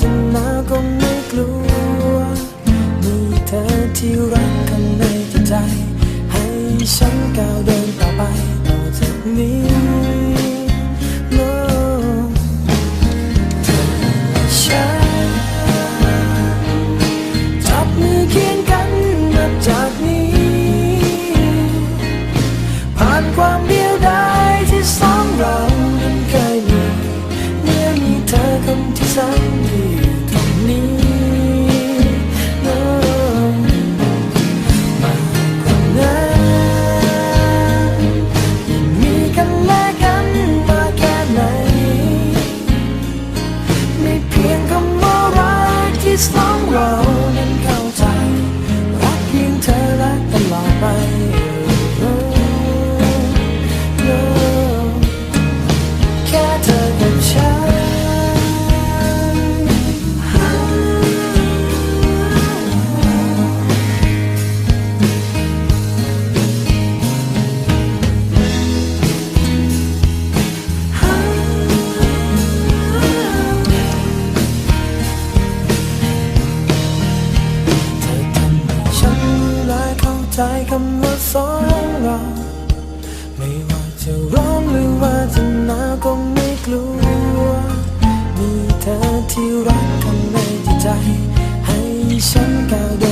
จะหนาก็ไม่กลัว มีเธอที่รักกันในใจ ให้ฉันก้าวเดินต่อไปต่อจากนี้ำว่าสองเราไม่ว่าจะร้องหรือว่าจะหนาวก็ไม่กลัว มีเธอที่รักทำในใจ ให้ฉันก้าวเดิน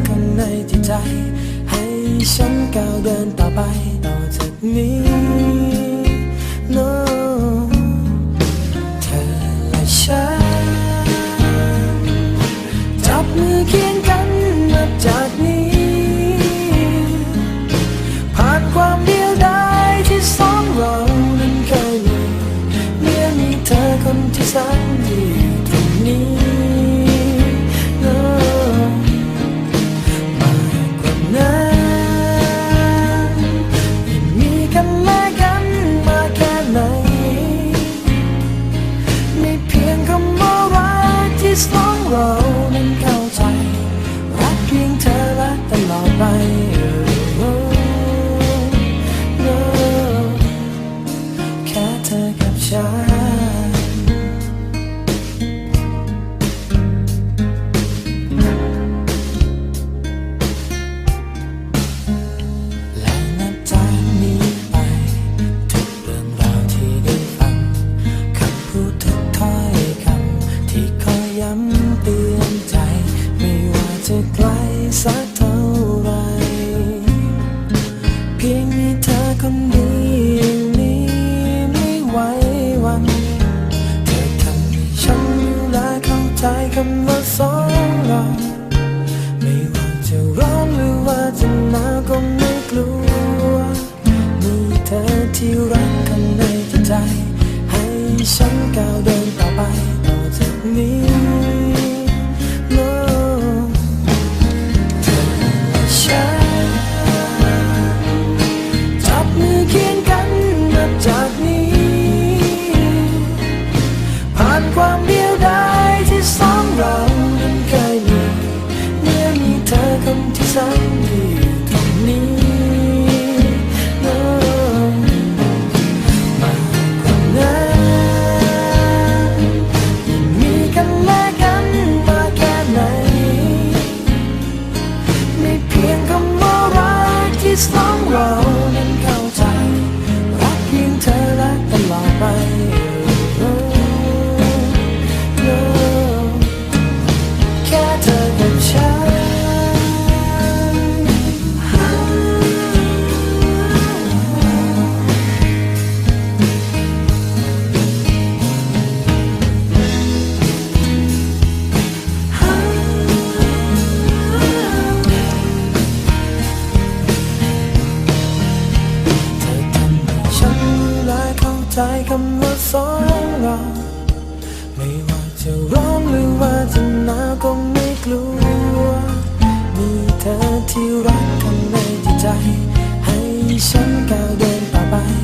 ในจิตใจ ให้ฉันก้าวเดินต่อไปต่อจากนี้ คนดียวนี้ไม่ไหวหวันเธอทำให้ฉันรู้และเข้าใจคำว่าสองเราไม่ว่าจะร้อนหรือว่าจะหนาวก็ไม่กลัวมีเธอที่รักกันในใจ ให้ฉันก้าวเดินต่อไปต่อจากนี้ายคำว่าสองเราไม่ว่าจะร้องหรือว่าจะหนาวก็ไม่กลัว มีเธอที่รักกันในจิตใจ ให้ฉันก้าวเดินไปไป